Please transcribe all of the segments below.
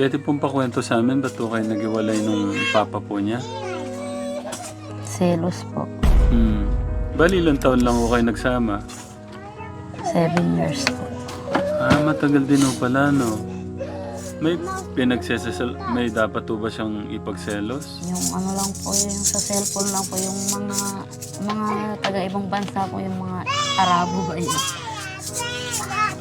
Pwede pong pakwento sa amin, ba't po kayo nag-iwalay nung papa po niya? Selos po. Hmm. Bali, ilang taon lang ko kayo nagsama. Seven years po. Ah, matagal din po pala, no? May pinagsesasal, may dapat po ba siyang ipagselos? Yung ano lang po, yung sa cellphone lang po, yung mga mga taga-ibang bansa po, yung mga Arabo ba yun?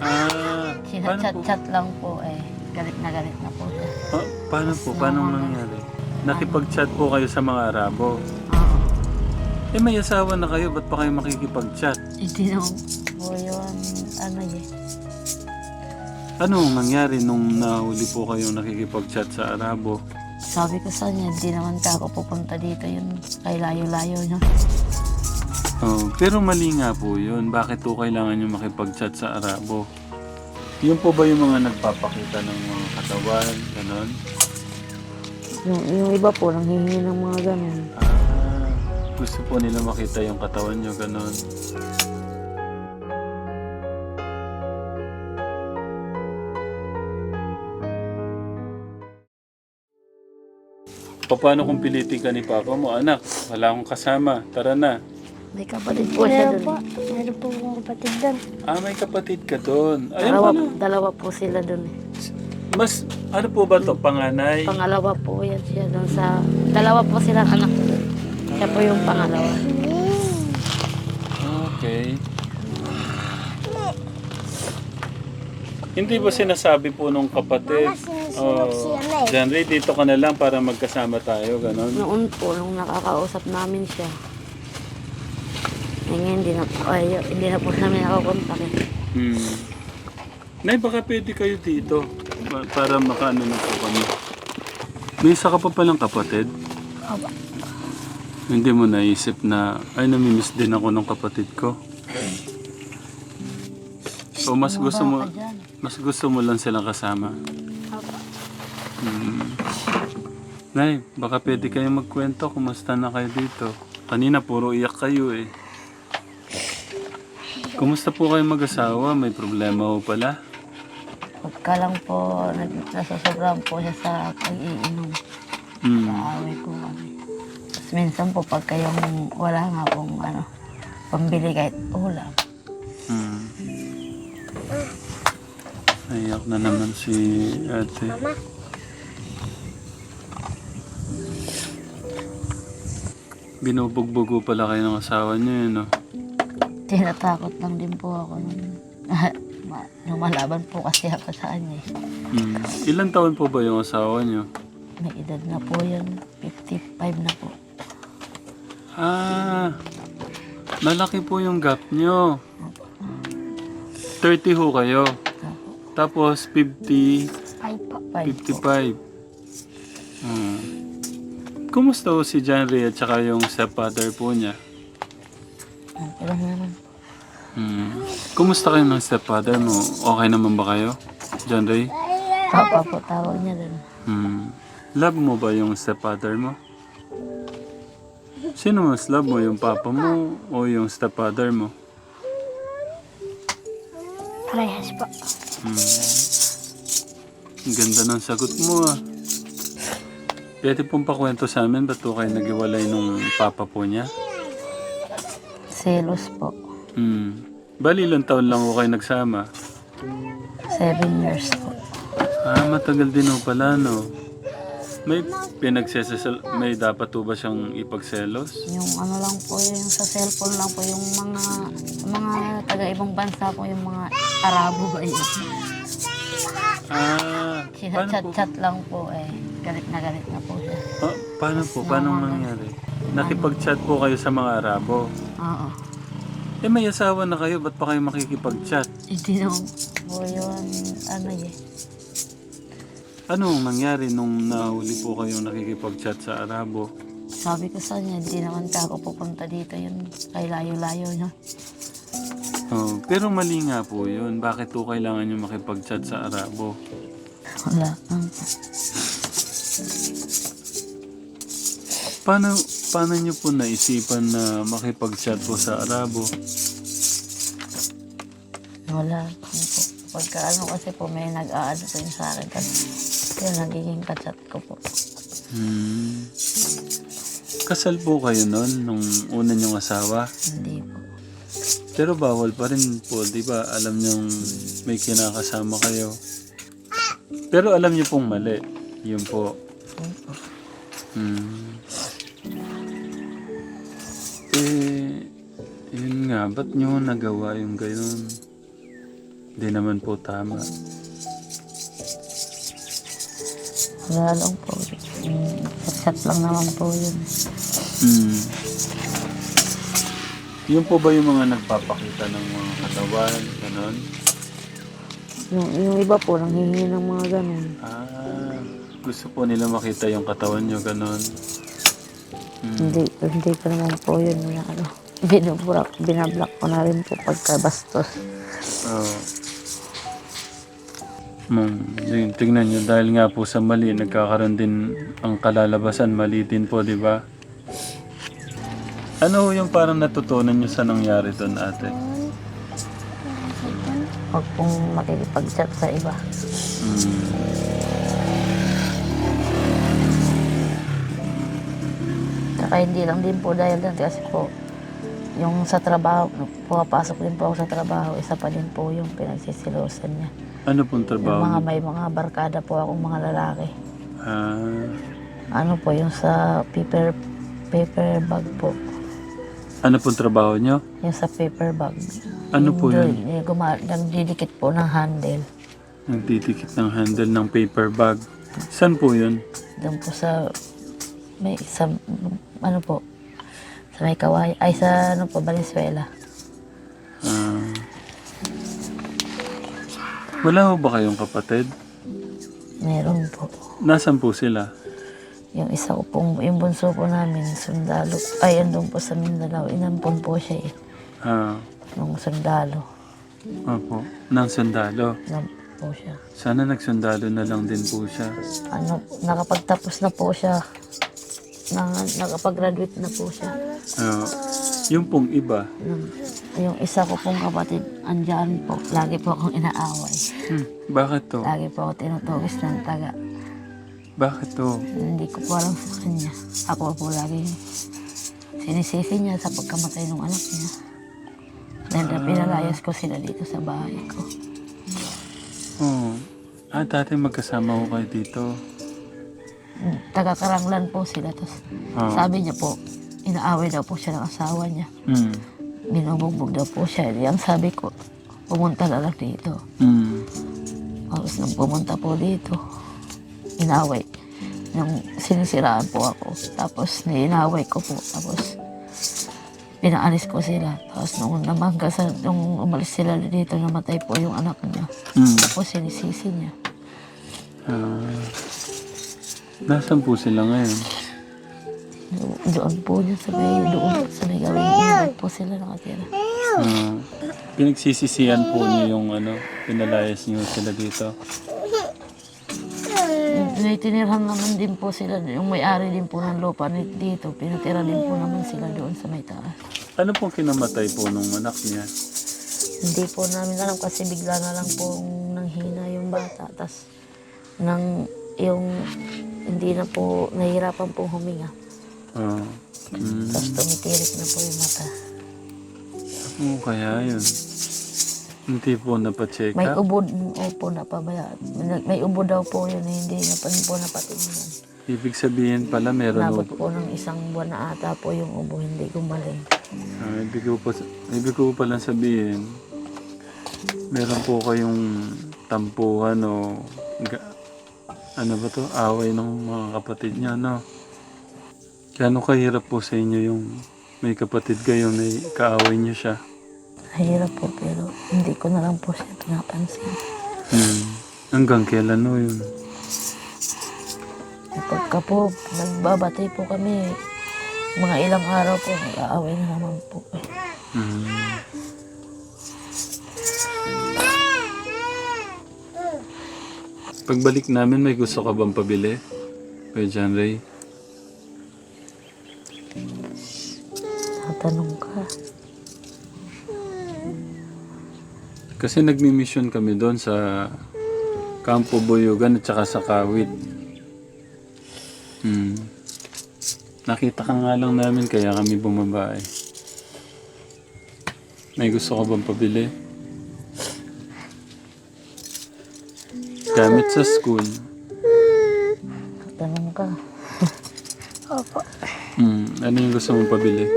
Ah? Sinachat-chat lang po eh. Galit na galit na po siya. Pa- paano po? Paano nangyari? Nakipag-chat po kayo sa mga Arabo. Oo. Eh, may asawa na kayo, ba't pa kayo makikipag-chat? Hindi naman po yun, ano eh. Ano ang nangyari nung nahuli po kayong nakikipag-chat sa Arabo? Sabi ko sa niya, hindi naman ka ako pupunta dito yun. Kay layo-layo niya. Oh, pero mali nga po yun. Bakit po kailangan nyo makipag-chat sa Arabo? Yun po ba yung mga nagpapakita ng mga katawan? Ganon? Yung, yung iba po, nang hihingi ng mga ganun. Ah, gusto po nila makita yung katawan nyo, ganon. Paano kung pilitin ka ni Papa mo? Anak, wala akong kasama. Tara na. May kapatid po siya Meron po. doon. Meron po akong kapatid doon. Ah, may kapatid ka doon. Ayun Dalawa, pala. dalawa po sila doon eh. Mas, ano po ba to Panganay? Pangalawa po yan siya doon sa... Dalawa po sila anak. Siya po yung pangalawa. Okay. Hindi ba sinasabi po nung kapatid? Oh, John Ray, dito ka na lang para magkasama tayo, ganon. Noon po, nung nakakausap namin siya, eh, ngayon, hindi na po, ay, hindi na po namin nakakontak eh. Hmm. Nay, baka pwede kayo dito pa- para makaano na po kami. May isa ka pa palang kapatid? Opo. Hindi mo naisip na, ay namimiss din ako ng kapatid ko. O mas gusto mo, mas gusto mo lang silang kasama. Opo. Hmm. Nay, baka pwede kayo magkwento kumusta na kayo dito. Kanina puro iyak kayo eh. Kumusta po kayo mag-asawa? May problema ho pala? Pagka lang po, nasasobrahan po siya sa pag-iinom. Hmm. Kaaway ko kami. Tapos minsan po, pagka yung wala nga pong ano, pambili kahit ulam. Hmm. Naiyak na naman si ate. Mama. Binubugbugo pala kayo ng asawa niyo yun, no? Tinatakot lang din po ako nung ma- lumalaban po kasi ako sa kanya. eh. Hmm. Ilan taon po ba yung asawa niyo? May edad na po yun, 55 na po. Ah, malaki po yung gap niyo. 30 ho kayo. Tapos 50, Ay po. 5 po. 55. Hmm. Kumusta ho si John Ray at saka yung stepfather po niya? Okay lang naman. Hmm. Kumusta kayo ng stepfather mo? Okay naman ba kayo? John Ray? Papa po tawag niya doon. Hmm. Love mo ba yung stepfather mo? Sino mas love mo? Yung papa mo o yung stepfather mo? Parehas po. Hmm. Ganda ng sagot mo ah. Pwede pong pakwento sa amin, ba't po kayo nag-iwalay nung papa po niya? Selos po. Hmm. Bali, ilang taon lang ko kayo nagsama. 7 years po. Ah, matagal din ho pala, no? May pinagsesasal, may dapat po ba siyang ipagselos? Yung ano lang po, yung sa cellphone lang po, yung mga mga taga-ibang bansa po, yung mga Arabo ba yun? Ah, paano po? Sinachat-chat lang po eh. Galit na galit na po siya. Pa- paano po? Paano nangyari? Nakipag-chat po kayo sa mga Arabo. Oo. Eh, may asawa na kayo, ba't pa kayo makikipag-chat? Hindi naman po yun, ano eh. Ano ang nangyari nung nahuli po kayong nakikipag-chat sa Arabo? Sabi ko sa niya, hindi naman ka ako pupunta dito yun. Kay layo-layo niya. Oh, pero mali nga po yun. Bakit po kailangan nyo makipag-chat sa Arabo? Wala. po. Paano, paano nyo po naisipan na makipag-chat po sa Arabo? Wala po. pagka ano kasi po may nag-aano po yun sa akin. Tapos yun, nagiging kachat ko po. Hmm. Kasal po kayo noon nung una niyong asawa. Hindi po. Pero bawal pa rin po, di ba? Alam niyong may kinakasama kayo. Pero alam niyo pong mali. Yun po. Hmm. Nga, ba't niyo nagawa yung gayon? Hindi naman po tama. Wala lang po. Mm, Chat lang naman po yun. Hmm. Yun po ba yung mga nagpapakita ng mga katawan? Ganon? Yung, yung iba po, nanghihingi ng mga ganun. Ah, gusto po nila makita yung katawan nyo, ganon. Hmm. Hindi, hindi ko naman po yun na ano. Binublock, binablock ko na rin po pagka bastos. Oo. Ma'am, yun, tignan nyo, dahil nga po sa mali, nagkakaroon din ang kalalabasan, mali din po, di ba? Ano ho yung parang natutunan nyo sa nangyari doon, ate? Huwag pong makikipag-chat sa iba. Mm. Saka hindi lang din po dahil doon kasi po yung sa trabaho, pumapasok din po ako sa trabaho, isa pa din po yung pinagsisilosan niya. Ano pong Yung trabaho mga niyo? may mga barkada po akong mga lalaki. Ah, Ano po yung sa paper paper bag po. ano pong trabaho nyo? Yung sa paper bag. Ano po Yung yun? do- yung guma- nagdidikit po ng handle. Nagdidikit ng handle ng paper bag. Saan po yun? Doon po sa may sa ano po sa may kaway ay sa ano po Valenzuela. Ah. wala ho ba kayong kapatid? Meron po. Nasaan po sila? Yung isa ko pong, yung bunso po namin, sundalo. Ay, andun po sa Mindanao. Inampon po siya eh. Ah, Nung sundalo. opo. Nang sundalo. Nam po siya. Sana nagsundalo na lang din po siya. Ano, nakapagtapos na po siya. Na, nakapag-graduate na po siya. Ah, yung pong iba, Nung- yung isa ko pong kapatid, andyan po. Lagi po akong inaaway. hmm, bakit to? Lagi po ako tinutugis ng taga. Bakit to? Hindi ko po alam sa kanya. Ako po lagi sinisisi niya sa pagkamatay ng anak niya. Dahil na pinalayas ko sila dito sa bahay ko. Oh. Ah, dati magkasama ko kayo dito. Taga-karanglan po sila. Tapos Ah. sabi niya po, inaaway daw po siya ng asawa niya. Hmm. Binubugbog daw po siya. Yang sabi ko, pumunta na lang dito. Hmm. Tapos nung pumunta po dito, inaway. Nung sinisiraan po ako. Tapos niinaway ko po. Tapos pinaalis ko sila. Tapos nung namangga sa, nung umalis sila dito, namatay po yung anak niya. Hmm. Tapos sinisisi niya. Ah. Nasaan po sila ngayon? Do- Doon po niya sa may, doon sa may gawin. Doon po sila nakatira. Ah. pinagsisisihan po niyo yung ano, pinalayas niyo sila dito. May tinirhan naman din po sila. Yung may-ari din po ng lupa ni- dito. Pinatira din po naman sila doon sa may taas. Ano pong kinamatay po nung anak niya? Hindi po namin alam kasi bigla na lang po nanghina yung bata. Tapos nang yung hindi na po, nahihirapan po huminga. Ah. Hmm. Tapos tumitirik na po yung mata. Oo, kaya yun. Hindi po napacheck May up. ubod, opo, napabaya. May, may ubod daw po yun, eh, hindi na pa po napatingnan. Ibig sabihin pala meron Nabot po. po ng isang buwan na ata po yung ubo, hindi gumaling. Ah, ibig ko po, ibig ko po palang sabihin, meron po kayong tampuhan o ga- ano ba to, away ng mga kapatid niya, no? Gano'ng kahirap po sa inyo yung may kapatid kayo, may kaaway niyo siya. Mahirap po, pero hindi ko na lang po siya pinapansin. Hmm. Hanggang kailan no yun? Pagka po, nagbabati po kami, mga ilang araw po, nag-aaway na naman po. Eh. Hmm. Pagbalik namin, may gusto ka bang pabili? Kuya John Ray? Tatanong ka. Kasi nagmi-mission kami doon sa Campo Boyogan at saka sa Kawit. Hmm. Nakita ka nga lang namin kaya kami bumaba eh. May gusto ka bang pabili? Gamit sa school. Tanong ka. Opo. Hmm. Ano yung gusto mong pabili?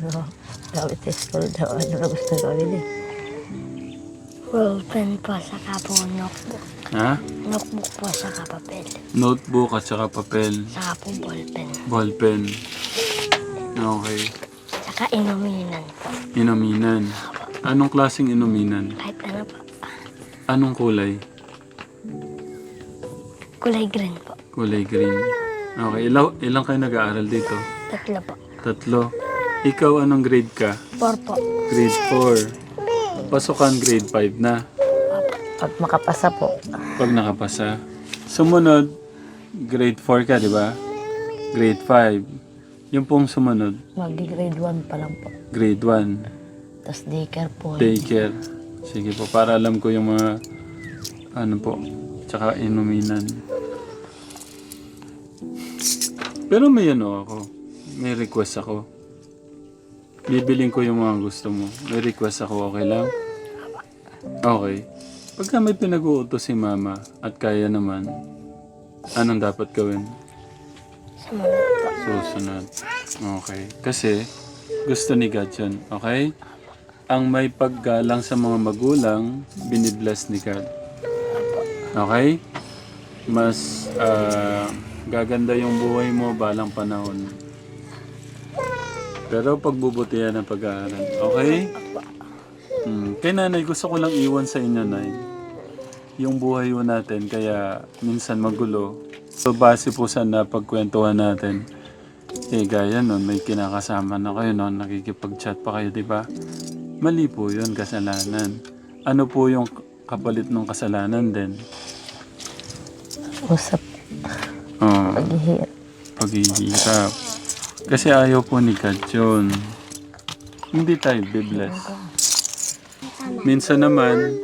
No, Dapat sa school daw. Ano na gusto ko bili? Ballpen po, saka po notebook. Ha? Notebook po, saka papel. Notebook at saka papel. Saka po ballpen. Ballpen. Okay. Saka inuminan po. Inuminan. Anong klaseng inuminan? Kahit ano po. Anong kulay? Kulay green po. Kulay green. Okay. Ilaw, ilang kayo nag-aaral dito? Tatlo po. Tatlo. Ikaw anong grade ka? Four po. Grade 4. Pasukan grade 5 na. Pag makapasa po. Pag nakapasa. Sumunod, grade 4 ka, di ba? Grade 5. Yung pong sumunod, Mag-grade 1 pa lang po. grade 1. Tapos daycare po. Daycare. Sige po, para alam ko yung mga, ano po, tsaka inuminan. Pero may ano ako, may request ako. Bibiling ko yung mga gusto mo. May request ako, okay lang? Okay. Pagka may pinag-uutos si mama at kaya naman, anong dapat gawin? Susunod. Okay. Kasi gusto ni God yun. Okay? Ang may paggalang sa mga magulang, binibless ni God. Okay? Mas ah, gaganda yung buhay mo balang panahon. Pero pagbubutihan ang pag-aaral. Okay? Hmm. Kay nanay, gusto ko lang iwan sa inyo, nay. Yung buhay mo natin, kaya minsan magulo. So, base po sa napagkwentuhan natin, eh, gaya nun, may kinakasama na kayo nun, nakikipag-chat pa kayo, di ba? Mali po yun, kasalanan. Ano po yung kapalit ng kasalanan din? Usap. Oh, Paghihirap. paghihirap. Kasi ayaw po ni God yun. Hindi tayo bibless. Minsan naman,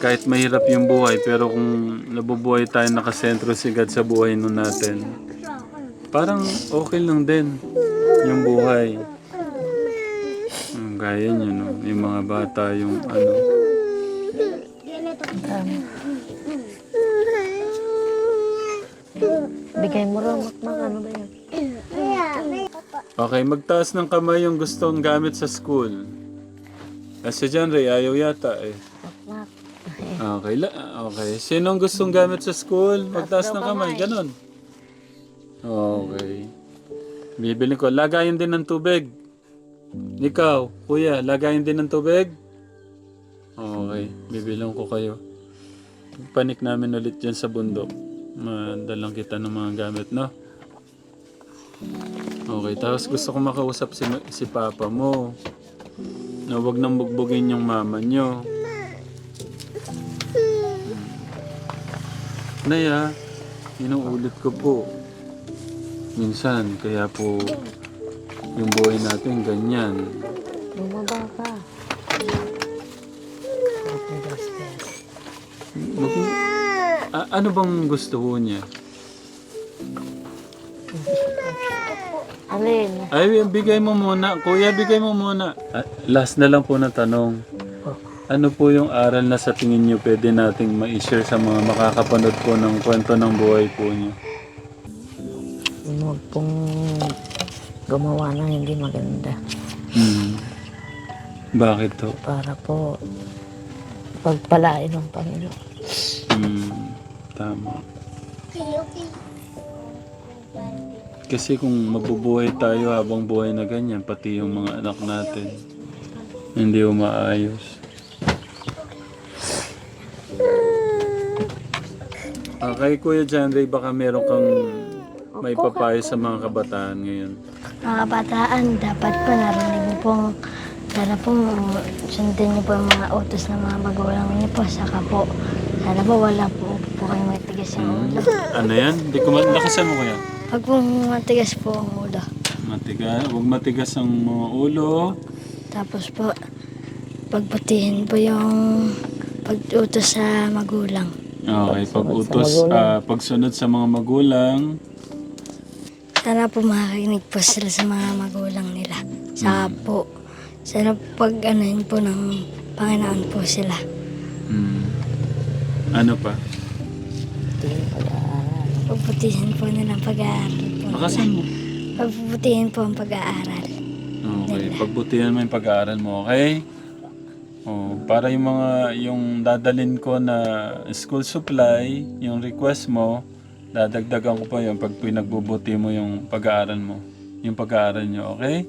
kahit mahirap yung buhay, pero kung nabubuhay tayo nakasentro si God sa buhay nun natin, parang okay lang din yung buhay. Gaya nyo, no? Yung mga bata, yung ano. Bigay mo rin, makmak, ano ba yun? Okay, magtaas ng kamay yung gustong gamit sa school. Kasi dyan, Ray, ayaw yata eh. Okay, la okay. Sinong gustong gamit sa school? Magtaas ng kamay, ganun. Okay. Bibili ko. Lagayin din ng tubig. Ikaw, kuya, lagayin din ng tubig? Okay, bibilang ko kayo. Panik namin ulit dyan sa bundok. Madalang kita ng mga gamit, no? Okay, tapos gusto ko makausap si, si papa mo. Na huwag nang bugbugin yung mama nyo. Naya, inuulit ko po. Minsan, kaya po yung buhay natin ganyan. Bumaba ka. Mag- A- ano bang gusto ko niya? Alin? Ay, bigay mo muna. Kuya, bigay mo muna. Ah, last na lang po na tanong. Ano po yung aral na sa tingin niyo pwede nating ma-share sa mga makakapanood po ng kwento ng buhay po niyo? Huwag pong gumawa ng hindi maganda. Hmm. Bakit to? Para po pagpalain ng Panginoon. Hmm. Tama. Kasi kung mabubuhay tayo habang buhay na ganyan, pati yung mga anak natin, hindi umaayos. Okay, Kuya John Ray, baka meron kang may papayo sa mga kabataan ngayon. Mga bataan, dapat po narinig niyo pong sana po sundin niyo po yung mga utos ng mga magulang niyo po. Saka po, sana po wala po po kayo matigas yung ulo. Ano yan? Hindi ko ma- lakasan mo kaya. Pag po matigas po ang ulo, matigas, huwag matigas ang mga ulo. Tapos po, pagbutihin po yung pag-utos sa magulang. Okay, pag-utos, ah, pagsunod sa mga magulang. Sana po makikinig po sila sa mga magulang nila. Saka po, sana pag anuhin po ng Panginoon po sila. Hmm. Ano pa? Pagbutihin po nila ang pag-aaral po. Pakasan mo. Pagbutihin po ang pag-aaral. Okay, pagbutihan mo yung pag-aaral mo, okay? Oh, para yung mga yung dadalin ko na school supply, yung request mo, dadagdagan ko pa yun pag pinagbubuti mo yung pag-aaral mo. Yung pag-aaral nyo, okay?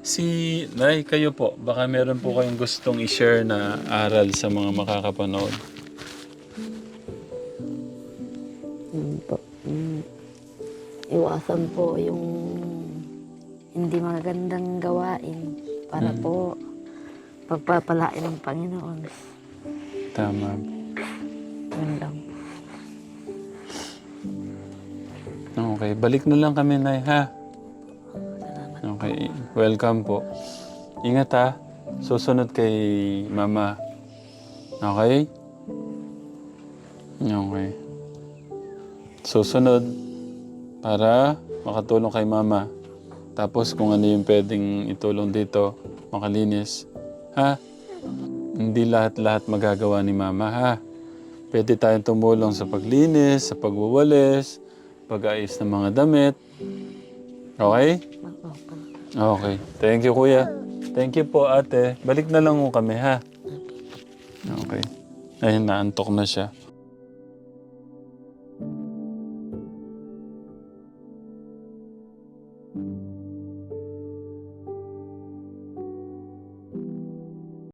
Si Nay, kayo po, baka meron po kayong gustong i-share na aral sa mga makakapanood. Yun po. Mm. Iwasan po yung hindi magagandang gawain para po pagpapalain ng Panginoon. Tama. Yun lang. Okay, balik na lang kami, Nay, ha? Okay, welcome po. Ingat ha. Susunod kay Mama. Okay? Okay. Susunod para makatulong kay Mama. Tapos kung ano yung pwedeng itulong dito, makalinis. Ha? Hindi lahat-lahat magagawa ni Mama, ha? Pwede tayong tumulong sa paglinis, sa pagwawalis, pag-ayos ng mga damit. Okay? Okay. Thank you, Kuya. Thank you po, ate. Balik na lang mo kami, ha? Okay. Ayun, naantok na siya.